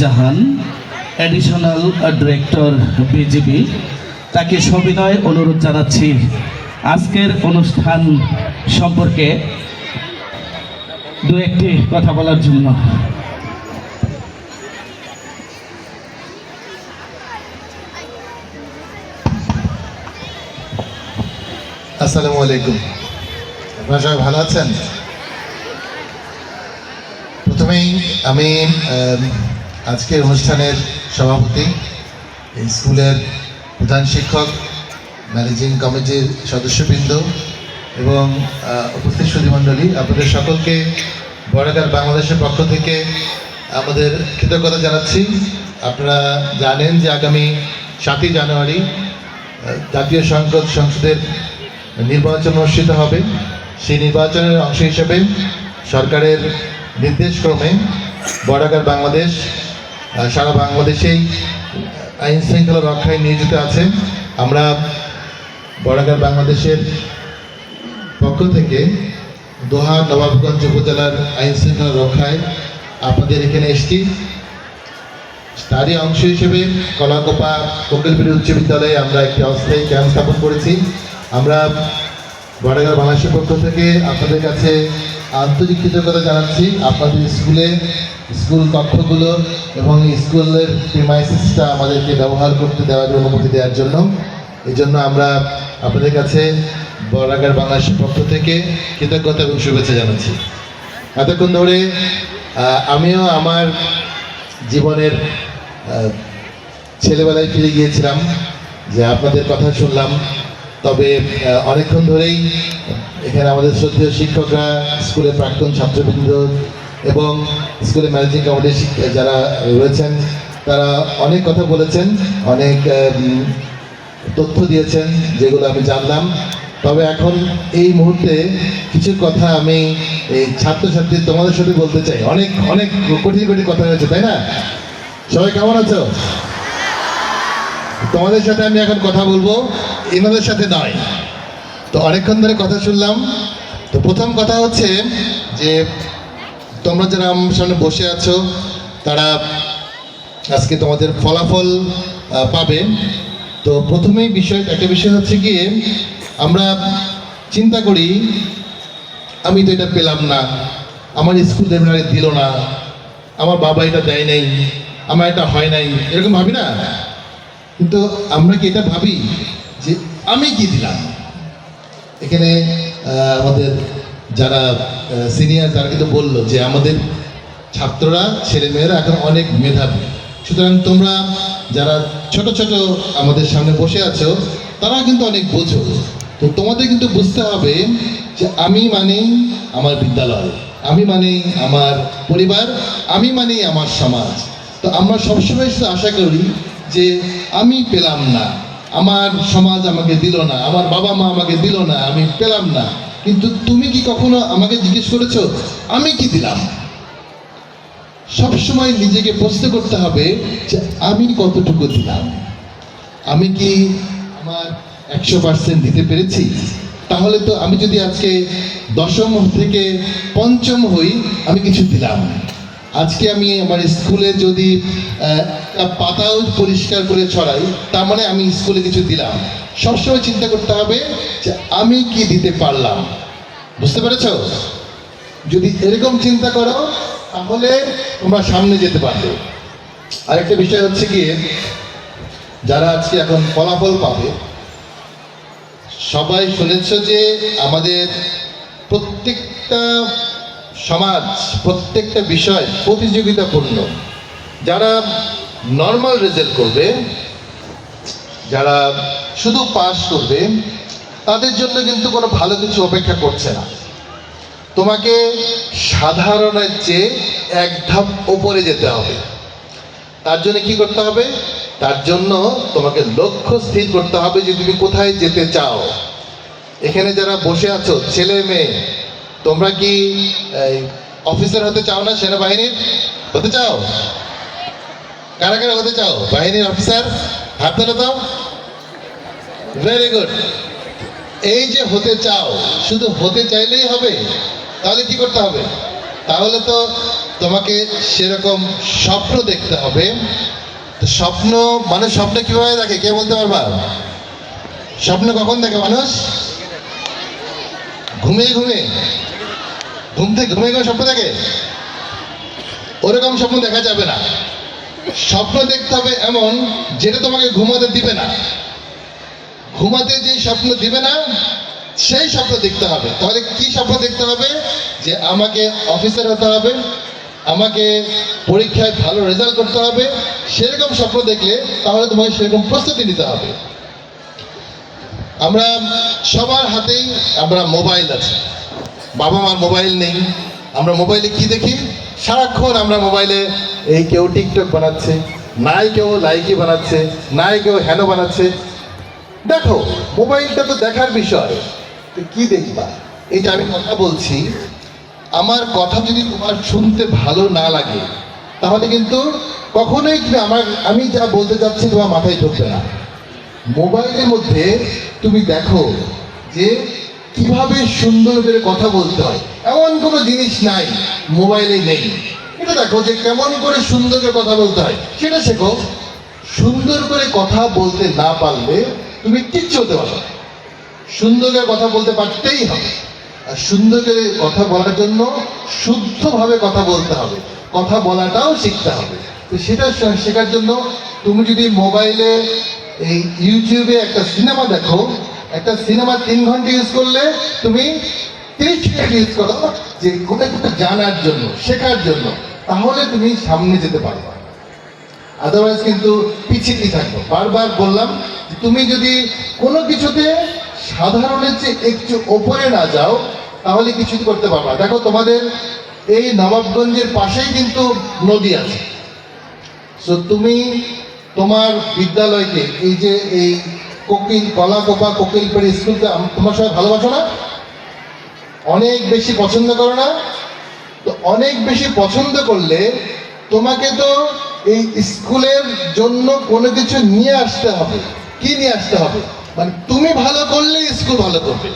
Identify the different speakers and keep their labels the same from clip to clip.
Speaker 1: জাহান additional director BGB তাকে সবিনয় অনুরোধ জানাচ্ছি। আজকের অনুষ্ঠান সম্পর্কে দু একটি কথা বলার জন্য।
Speaker 2: আসসালামু আলাইকুম। আপনারা সবাই ভালো আছেন? প্রথমেই আমি আজকের অনুষ্ঠানের সভাপতি, এই স্কুলের প্রধান শিক্ষক, ম্যানেজিং কমিটির সদস্যবৃন্দ এবং উপস্থিত সুধীমণ্ডলী, আপনাদের সকলকে বড়াগার বাংলাদেশের পক্ষ থেকে আমাদের কৃতজ্ঞতা জানাচ্ছি। আপনারা জানেন যে আগামী সাতই জানুয়ারি জাতীয় সংসদ সংসদের নির্বাচন অনুষ্ঠিত হবে। সেই নির্বাচনের অংশ হিসেবে সরকারের নির্দেশক্রমে বর্ডাকার বাংলাদেশ সারা বাংলাদেশেই আইন শৃঙ্খলা রক্ষায় নিয়োজিত আছে। আমরা বর্ডাকার বাংলাদেশের পক্ষ থেকে দোহা নবাবগঞ্জ উপজেলার আইন শৃঙ্খলা রক্ষায় আপনাদের এখানে এসেছি। তারই অংশ হিসেবে কলাকোপা কোকিলপুরি উচ্চ বিদ্যালয়ে আমরা একটি অস্থায়ী ক্যাম্প স্থাপন করেছি। আমরা বড়াগাঁও বাংলাদেশের পক্ষ থেকে আপনাদের কাছে আন্তরিক কৃতজ্ঞতা জানাচ্ছি। আপনাদের স্কুলে স্কুল কক্ষগুলো এবং স্কুলের প্রিমাইসিসটা আমাদেরকে ব্যবহার করতে দেওয়ার অনুমতি দেওয়ার জন্য। এই জন্য আমরা আপনাদের কাছে বড়াগার বাংলাদেশের পক্ষ থেকে কৃতজ্ঞতা এবং শুভেচ্ছা জানাচ্ছি। এতক্ষণ ধরে আমিও আমার জীবনের ছেলেবেলায় ফিরে গিয়েছিলাম, যে আপনাদের কথা শুনলাম। তবে অনেকক্ষণ ধরেই এখানে আমাদের শ্রদ্ধেয় শিক্ষকরা, স্কুলের প্রাক্তন ছাত্রবৃন্দ এবং স্কুলের ম্যানেজিং কমিটির যারা রয়েছেন, তারা অনেক কথা বলেছেন, অনেক তথ্য দিয়েছেন, যেগুলো আমি জানলাম। তবে এখন এই মুহূর্তে কিছু কথা আমি এই ছাত্রছাত্রী তোমাদের সাথে বলতে চাই। অনেক অনেক কঠিন কঠিন কথা হয়েছে, তাই না? সবাই কেমন আছো? তোমাদের সাথে আমি এখন কথা বলব। এনাদের সাথে নয়। তো অনেকক্ষণ ধরে কথা শুনলাম। তো প্রথম কথা হচ্ছে যে, তোমরা যারা আমার সামনে বসে আছো, তারা আজকে তোমাদের ফলাফল পাবে। তো প্রথমেই বিষয়, একটা বিষয় হচ্ছে গিয়ে, আমরা চিন্তা করি, আমি তো এটা পেলাম না, আমার স্কুল লেভেলারে দিল না, আমার বাবা এটা দেয় নাই, আমার এটা হয় নাই, এরকম ভাবি না? কিন্তু আমরা কি এটা ভাবি? যে আমি কি দিলাম? এখানে আমাদের যারা সিনিয়র তারা কিন্তু বলল যে আমাদের ছাত্ররা, ছেলেমেয়েরা এখন অনেক মেধাবী। সুতরাং তোমরা যারা ছোট ছোট আমাদের সামনে বসে আছো তারা কিন্তু অনেক বোঝো। তো তোমাদের কিন্তু বুঝতে হবে যে আমি মানেই আমার বিদ্যালয়, আমি মানে আমার পরিবার, আমি মানেই আমার সমাজ। তো আমরা সবসময় আশা করি যে আমি পেলাম না। আমার সমাজ আমাকে দিল না, আমার বাবা মা আমাকে দিল না, আমি পেলাম না। কিন্তু তুমি কি কখনো আমাকে জিজ্ঞেস করেছ, আমি কি দিলাম? সবসময় নিজেকে প্রশ্ন করতে হবে যে, আমি কতটুকু দিলাম? আমি কি আমার একশো পার্সেন্ট দিতে পেরেছি? তাহলে তো আমি যদি আজকে দশম থেকে পঞ্চম হই, আমি কিছু দিলাম আজকে আমি আমার স্কুলে যদি পাতাও পরিষ্কার করে ছড়াই, তার মানে আমি স্কুলে কিছু দিলাম। সবসময় চিন্তা করতে হবে যে আমি কি দিতে পারলাম। বুঝতে পেরেছ? যদি এরকম চিন্তা করো, তাহলে তোমরা সামনে যেতে পারবে। আরেকটা বিষয় হচ্ছে গিয়ে, যারা আজকে এখন ফলাফল পাবে, সবাই শুনেছ যে আমাদের প্রত্যেকটা সমাজ প্রত্যেকটা বিষয় প্রতিযোগিতাপূর্ণ। যারা নর্মাল রেজাল্ট করবে, যারা শুধু পাস করবে, তাদের জন্য কিন্তু কোনো ভালো কিছু অপেক্ষা করছে না। তোমাকে সাধারণের চেয়ে এক ধাপ ওপরে যেতে হবে। তার জন্য কি করতে হবে? তার জন্য তোমাকে লক্ষ্য স্থির করতে হবে যে তুমি কোথায় যেতে চাও। এখানে যারা বসে আছো, ছেলে মেয়ে তোমরা কি অফিসার হতে চাও না সেনাবাহিনীর? হতে চাও? কারা কারা হতে চাও? বাহিনীর অফিসার হাত ধরে দাও। ভেরি গুড এই যে হতে চাও, শুধু হতে চাইলেই হবে, তাহলে কি করতে হবে? তাহলে তো তোমাকে সেরকম স্বপ্ন দেখতে হবে। স্বপ্ন, মানুষ স্বপ্ন কীভাবে দেখে? কে বলতে পারবা? স্বপ্ন কখন দেখে মানুষ? ঘুমিয়ে ঘুমিয়ে। ঘুম থেকে ঘুমিয়ে ঘুমিয়ে স্বপ্ন দেখে? ওরকম স্বপ্ন দেখা যাবে না। স্বপ্ন দেখতে হবে এমন যেটা তোমাকে ঘুমাতে দিবে না। ঘুমাতে যে স্বপ্ন দিবে না, সেই স্বপ্ন দেখতে হবে। তাহলে কি স্বপ্ন দেখতে হবে? যে আমাকে অফিসার হতে হবে, আমাকে পরীক্ষায় ভালো রেজাল্ট করতে হবে, সেরকম স্বপ্ন দেখলে তাহলে তোমাকে সেরকম প্রস্তুতি নিতে হবে। আমরা সবার হাতেই আমরা মোবাইল আছে। বাবা মার মোবাইল নেই। আমরা মোবাইলে কি দেখি? সারাক্ষণ আমরা মোবাইলে এই কেউ টিকটক বানাচ্ছে, নাই কেউ লাইকি বানাচ্ছে, নাই কেউ হেন বানাচ্ছে। দেখো, মোবাইলটা তো দেখার বিষয়। তো কি দেখবা? এটা আমি কথা বলছি, আমার কথা যদি তোমার শুনতে ভালো না লাগে, তাহলে কিন্তু কখনোই তুমি আমার, আমি যা বলতে চাচ্ছি তোমার মাথায় ঢুকবে না। মোবাইলের মধ্যে তুমি দেখো যে কীভাবে সুন্দর করে কথা বলতে হয়? এমন কোনো জিনিস নাই, মোবাইলে নেই। এটা দেখো যে কেমন করে সুন্দর করে কথা বলতে হয়, সেটা শেখো। সুন্দর করে কথা বলতে না পারলে তুমি কিচ্ছু হতে পারো। সুন্দর করে কথা বলতে পারতেই হবে। আর সুন্দর করে কথা বলার জন্য শুদ্ধভাবে কথা বলতে হবে। কথা বলাটাও শিখতে হবে। তো সেটা শেখার জন্য তুমি যদি মোবাইলে এই ইউটিউবে একটা সিনেমা দেখো একটা সিনেমা তিন ঘণ্টা ইউজ করলে তুমি তিরিশ মিনিট ইউজ করো যে কোনো একটা জানার জন্য, শেখার জন্য, তাহলে তুমি সামনে যেতে পারবে। আদারওয়াইজ কিন্তু পিছিয়ে থাকব। বারবার বললাম তুমি যদি কোনো কিছুতে সাধারণের চেয়ে একটু ওপরে না যাও, তাহলে কিছু করতে পারবে দেখো তোমাদের এই নবাবগঞ্জের পাশেই কিন্তু নদী আছে। সো তুমি তোমার বিদ্যালয়কে, এই যে এই কোকিল কলাকোপা কোকিলপাড়ি স্কুলকে আম- তোমার সবাই ভালোবাসো না? অনেক বেশি পছন্দ করো না? তো অনেক বেশি পছন্দ করলে তোমাকে তো এই স্কুলের জন্য কোনো কিছু নিয়ে আসতে হবে। কি নিয়ে আসতে হবে? মানে তুমি ভালো করলে স্কুল ভালো করবে।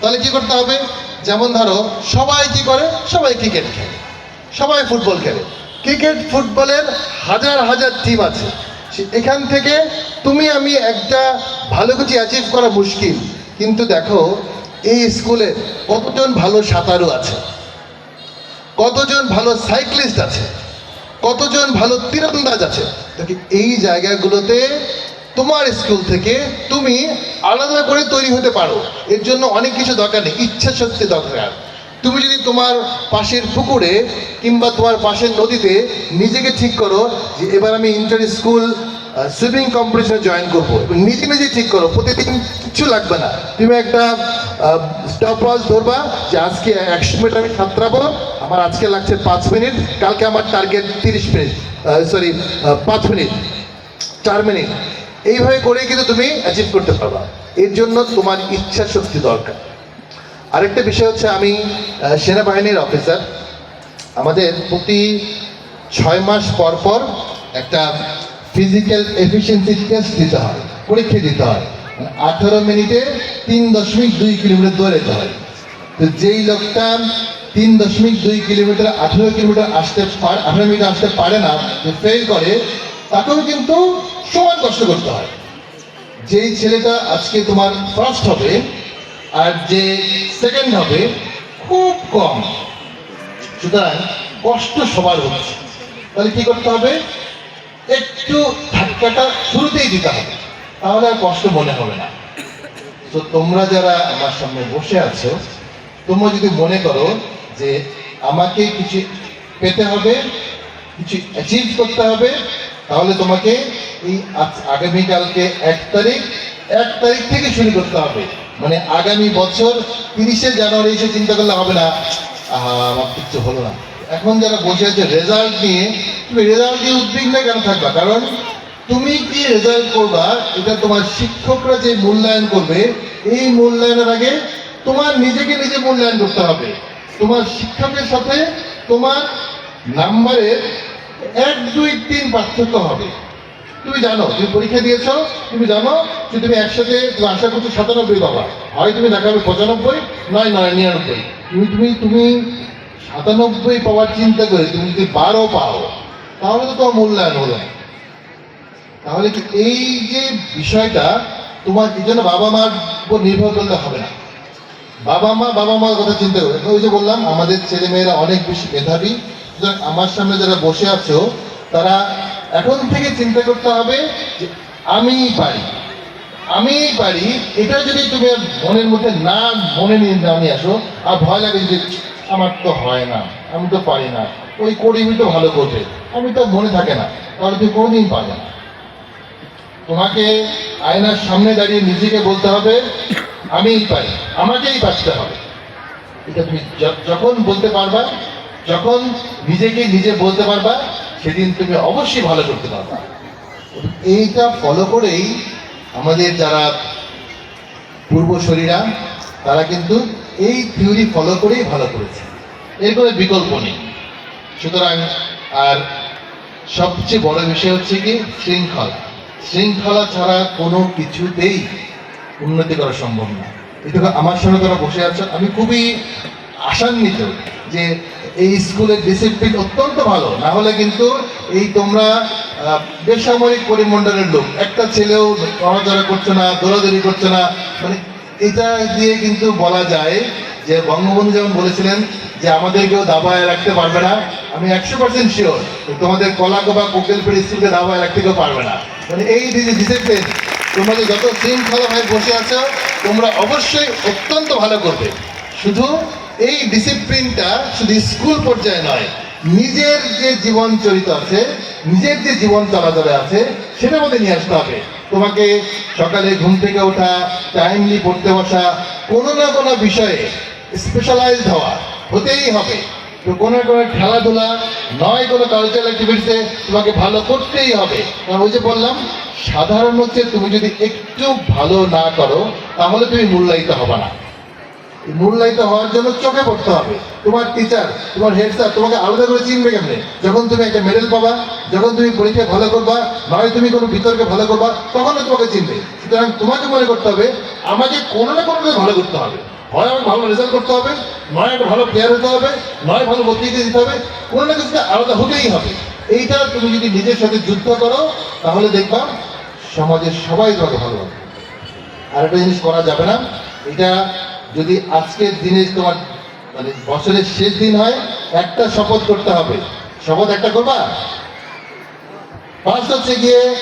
Speaker 2: তাহলে কি করতে হবে? যেমন ধরো, সবাই কি করে? সবাই ক্রিকেট খেলে। সবাই ফুটবল খেলে। ক্রিকেট ফুটবলের হাজার হাজার টিম আছে। এখান থেকে তুমি, আমি একটা ভালো কিছু অ্যাচিভ করা মুশকিল। কিন্তু দেখো, এই স্কুলে কতজন ভালো সাঁতারু আছে? কতজন ভালো সাইক্লিস্ট আছে? কতজন ভালো তীরন্দাজ আছে? দেখি এই জায়গাগুলোতে তোমার স্কুল থেকে তুমি আলাদা করে তৈরি হতে পারো। এর জন্য অনেক কিছু দরকার নেই, ইচ্ছা শক্তি দরকার। তুমি যদি তোমার পাশের পুকুরে কিংবা তোমার পাশের নদীতে নিজেকে ঠিক করো যে এবার আমি ইন্টার স্কুল সুইমিং কম্পিটিশনে জয়েন করব নিজে নিজে ঠিক করো, প্রতিদিন কিচ্ছু লাগবে না। তুমি একটা স্টপ ওয়াচ ধরবা যে আজকে একশো মিটার আমি সাঁতরাবো আমার আজকে লাগছে পাঁচ মিনিট কালকে আমার টার্গেট তিরিশ মিনিট সরি পাঁচ মিনিট চার মিনিট এইভাবে করে কিন্তু তুমি অ্যাচিভ করতে পারবা। এর জন্য তোমার ইচ্ছা শক্তি দরকার। আরেকটা বিষয় হচ্ছে আমি সেনাবাহিনীর অফিসার আমাদের প্রতি ছয় মাস পর পর একটা ফিজিক্যাল এফিসিয়েন্সি টেস্ট দিতে হয়, পরীক্ষা দিতে হয়। আঠারো মিনিটে তিন দশমিক দুই কিলোমিটার দৌড়াতে হয়। তো যেই লোকটা তিন দশমিক দুই কিলোমিটার, আঠেরো কিলোমিটার আসতে পারে, আঠেরো মিনিট আসতে পারে না, যে ফেল করে, তাকেও কিন্তু সমান কষ্ট করতে হয়। যেই ছেলেটা আজকে তোমার ফার্স্ট হবে আর যে সেকেন্ড হবে, খুব কম। সুতরাং কষ্ট সবার হচ্ছে। তাহলে কি করতে হবে? একটু ধাক্কাটা শুরুতেই দিতে হবে। তাহলে আর কষ্ট মনে হবে না। তো তোমরা যারা আমার সামনে বসে আছো, তোমরা যদি মনে করো যে আমাকে কিছু পেতে হবে, কিছু অ্যাচিভ করতে হবে, তাহলে তোমাকে এই আগামীকালকে এক তারিখ এক তারিখ থেকে শুরু করতে হবে। মানে আগামী বছর তিরিশে জানুয়ারি এসে চিন্তা করলে হবে না। আমার কিচ্ছু হলো না। এখন যারা বসে আছে রেজাল্ট নিয়ে তুমি রেজাল্ট নিয়ে উদ্বিগ্ন কেন থাকবা? কারণ তুমি কি রেজাল্ট করবা, এটা তোমার শিক্ষকরা যে মূল্যায়ন করবে, এই মূল্যায়নের আগে তোমার নিজেকে নিজে মূল্যায়ন করতে হবে। তোমার শিক্ষকের সাথে তোমার নাম্বারের এক, দুই, তিন পার্থক্য হবে। তুমি জানো, তুমি পরীক্ষা দিয়েছ, তুমি জানো যে তুমি একসাথে তুমি আশা করছ সাতানব্বই পাবা। হয় তুমি দেখাবে পঁচানব্বই, নয় নয় নিরানব্বই। তুমি তুমি তুমি সাতানব্বই পাওয়ার চিন্তা করে তুমি যদি বারো পাও, তাহলে তো তোমার মূল্যায়ন হলো তাহলে কি এই যে বিষয়টা তোমার এই জন্য বাবা মার উপর নির্ভর করলে হবে না। বাবা মা, বাবা মার কথা চিন্তা করে। ওই যে বললাম, আমাদের ছেলে মেয়েরা অনেক বেশি মেধাবী। সুতরাং আমার সামনে যারা বসে আছো, তারা এখন থেকে চিন্তা করতে হবে যে আমি পারি। আমি পারি, এটা যদি তুমি মনের মধ্যে না মনে নিয়ে নিয়ে আসো, আর ভয় লাগে যে আমার তো হয় না, আমি তো পারি না, ওই করিবি তো ভালো করবে আমি তো মনে থাকে না, তাহলে তুমি কোনোদিন পারবে না। তোমাকে আয়নার সামনে দাঁড়িয়ে নিজেকে বলতে হবে, আমিই পারি, আমাকেই বাঁচতে হবে। এটা তুমি যখন বলতে পারবা, যখন নিজেকে নিজে বলতে পারবা সেদিন তুমি অবশ্যই ভালো করতে পারবা। এইটা ফলো করেই আমাদের যারা পূর্বশরীরা, তারা কিন্তু এই থিওরি ফলো করেই ভালো করেছে। এর কোনো বিকল্প নেই। সুতরাং আর সবচেয়ে বড় বিষয় হচ্ছে কি? শৃঙ্খলা। শৃঙ্খলা ছাড়া কোনো কিছুতেই উন্নতি করা সম্ভব না এটুকু আমার সঙ্গে তারা বসে আছে, আমি খুবই আশান্বিত যে এই স্কুলের ডিসিপ্লিন অত্যন্ত ভালো। না হলে কিন্তু এই তোমরা বেসামরিক পরিমণ্ডলের লোক। একটা ছেলেও নড়াচড়া করছে না, দৌড়াদৌড়ি করছে না। মানে এটা দিয়ে কিন্তু বলা যায় যে, বঙ্গবন্ধু যেমন বলেছিলেন যে, আমাদেরকেও দাবায় রাখতে পারবে না। আমি একশো পার্সেন্ট শিওর তোমাদের কলাকো বা কোকেলপেট স্কুলকে দাবায় রাখতে কেউ পারবে না। মানে এই ডিসিপ্লিন তোমাদের যত শৃঙ্খলা হয়ে বসে আছো, তোমরা অবশ্যই অত্যন্ত ভালো করবে। শুধু এই ডিসিপ্লিনটা শুধু স্কুল পর্যায়ে নয়, নিজের যে জীবন চরিত আছে, নিজের যে জীবন চলাচলে আছে, সেটার মধ্যে নিয়ে আসতে হবে। তোমাকে সকালে ঘুম থেকে ওঠা টাইমলি পড়তে বসা, কোনো না কোনো বিষয়ে স্পেশালাইজড হওয়া হতেই হবে। তো কোনো কোনো খেলাধুলা, নয় কোনো কালচারাল অ্যাক্টিভিটিসে তোমাকে ভালো করতেই হবে। কারণ ওই যে বললাম, সাধারণ হচ্ছে তুমি যদি একটু ভালো না করো, তাহলে তুমি মূল্যায়িত হবে না। মূল্যায়িত হওয়ার জন্য চোখে পড়তে হবে। তোমার টিচার তোমার হেড স্যার তোমাকে আলাদা করে চিনবে কেমনে? যখন তুমি একটা মেডেল পাবা, যখন তুমি পরীক্ষায় ভালো করবা নয় তুমি কোনো বিতর্কে ভালো করবা, তখনও তোমাকে চিনবে। সুতরাং তোমাকে মনে করতে হবে, আমাকে কোনো না কোনো ভালো করতে হবে। হয় আমাকে ভালো রেজাল্ট করতে হবে, নয় একটা ভালো প্লেয়ার হতে হবে, নয় ভালো বক্তৃতা দিতে হবে, কোনো না কিছুতে আলাদা হতেই হবে। এইটা তুমি যদি নিজের সাথে যুদ্ধ করো, তাহলে দেখবা সমাজের সবাই তোমাকে ভালোবাসবে আর একটা জিনিস করা যাবে না, এটা যদি আজকের দিনে তোমার মানে বছরের শেষ দিন হয়, একটা শপথ করতে হবে। শপথ একটা করবা? ফার্স্ট হচ্ছে গিয়ে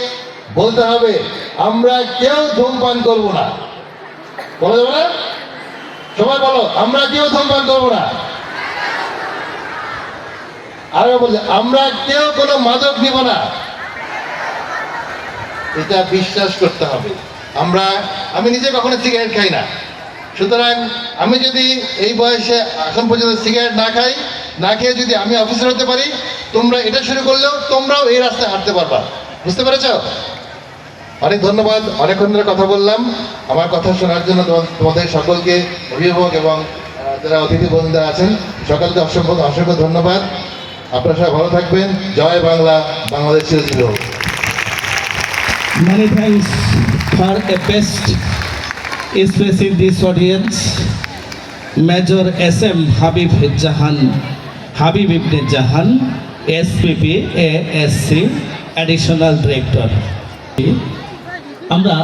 Speaker 2: বলতে হবে, আমরা কেউ ধূমপান করব না। বলা যাবে না সবাই বলো, আমরা কেউ ধূমপান করব না। আরও বলছে, আমরা কেউ কোনো মাদক নিব না। এটা বিশ্বাস করতে হবে। আমরা, আমি নিজে কখনো সিগারেট খাই না। সুতরাং আমি যদি এই বয়সে এখন পর্যন্ত সিগারেট না খাই, না খেয়ে যদি আমি অফিসার হতে পারি, তোমরা এটা শুরু করলেও তোমরাও এই রাস্তায় হাঁটতে পারবা। বুঝতে পেরেছ? অনেক ধন্যবাদ। অনেকক্ষণ ধরে কথা বললাম। আমার কথা শোনার জন্য তোমা- তোমাদের সকলকে অভিভাবক এবং যারা অতিথি বন্ধুরা আছেন, সকলকে অসংখ্য অসংখ্য ধন্যবাদ। আপনারা সবাই ভালো থাকবেন। জয় বাংলা, বাংলাদেশ চিরজীবী হোক
Speaker 1: Many thanks for a best space in this audience. Major SM Habib Jahan, Habib Ibn Jahan, SPP ASC, Additional Director. আমরা